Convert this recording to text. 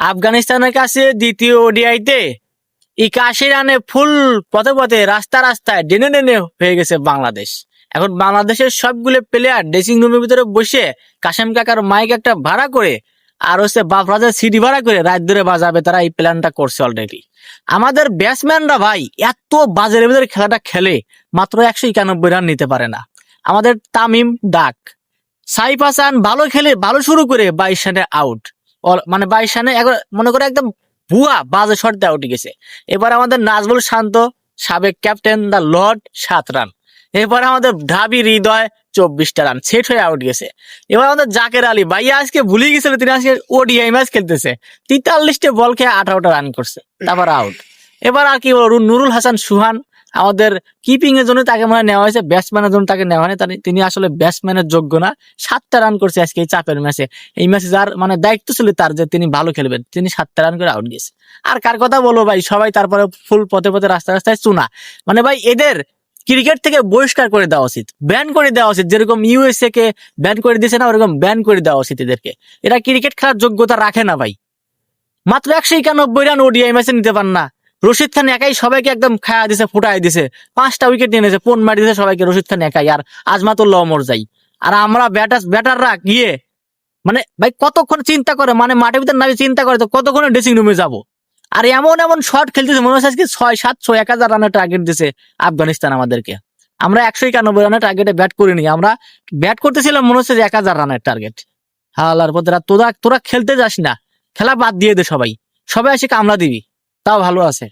আফগানিস্তানের কাছে দ্বিতীয় ওডিআইতে একাশি রানে ফুল পথে পথে রাস্তা রাস্তায় ডেনে ডেনে হয়ে গেছে বাংলাদেশ। এখন বাংলাদেশের সবগুলো প্লেয়ার ড্রেসিং রুমের ভিতরে বসে কাশেম কাকার মাইক একটা ভাড়া করে আর হচ্ছে বাপরাজের সিডি ভাড়া করে রাত ধরে বাজাবে তারা এই প্ল্যানটা করছে অলরেডি আমাদের ব্যাটসম্যানরা ভাই এত বাজারের ভিতরে খেলাটা খেলে মাত্র একশো একানব্বই রান নিতে পারে না। আমাদের তামিম ডাক। সাইফ হাসান ভালো খেলে, ভালো শুরু করে বাইশ রানে আউট মানে বাইশ রানে মনে করে একদম ভুয়া বাজে শট দিয়ে আউট গেছে। এবার আমাদের নাজবুল শান্ত, সাবেক ক্যাপ্টেন দা লর্ড, সাত রান। এবার আমাদের ঢাবি হৃদয়, চব্বিশটা রান, সেট হয়ে আউট গেছে। এবার আমাদের জাকের আলী, ভাইয়া আজকে ভুলে গেছিল, তিনি আজকে ওডিআই ম্যাচ খেলতেছে। তেতাল্লিশটা বল খেয়ে আঠারোটা রান করছে, তারপর আউট এবার আর কি নুরুল হাসান, সুহান আমাদের কিপিং এর জন্য তাকে মনে নেওয়া হয়েছে ব্যাটসম্যানের জন্য তাকে নেওয়া হয়নি। তিনি আসলে ব্যাটসম্যানের যোগ্য না। সাতটা রান করছে আজকে এই চাপের ম্যাচে এই ম্যাচে যার মানে দায়িত্ব ছিল তার যে তিনি ভালো খেলবেন, তিনি সাতটা রান করে আউট গেছে আর কার কথা বলব ভাই? সবাই তারপরে ফুল পথে পথে রাস্তা রাস্তায় চুনা। মানে ভাই, এদের ক্রিকেট থেকে বহিষ্কার করে দেওয়া উচিত। ব্যান করে দেওয়া উচিত। যেরকম ইউএসএ কে ব্যান করে দিয়েছে না, ওরকম ব্যান করে দেওয়া উচিত এদেরকে। এরা ক্রিকেট খেলার যোগ্যতা রাখে না ভাই। মাত্র একশো একানব্বই রান ওডিআই ম্যাচে নিতে পার না। রশিদ খান একাই সবাইকে একদম খায়া দিছে ফুটাই দিছে। পাঁচটা উইকেট নিয়ে নিয়েছে পোন মারি দিছে সবাইকে, রশিদ খান একাই। আর আজমাতুল্লাহ অমর যাই। আর আমরা ব্যাটার ব্যাটাররা গিয়ে মানে ভাই কতক্ষণ চিন্তা করে? মানে মাঠের ভিতরে নামে চিন্তা করে, তো কতক্ষণ ড্রেসিং রুমে যাব? আর এমন এমন শট খেলতেছে, মনে হচ্ছে আজকে ছয় সাতশো এক হাজার রানের টার্গেট দিছে আফগানিস্তান আমাদেরকে। আমরা একশো একানব্বই রানের টার্গেটে ব্যাট করিনি। আমরা ব্যাট করতেছিলাম, মনে হচ্ছে যে এক হাজার রানের টার্গেট হালার পথে তোরা তোরা খেলতে যাস না। খেলা বাদ দিয়ে দে সবাই। সবাই এসে কামলা দিবি। তাও ভালো আছে।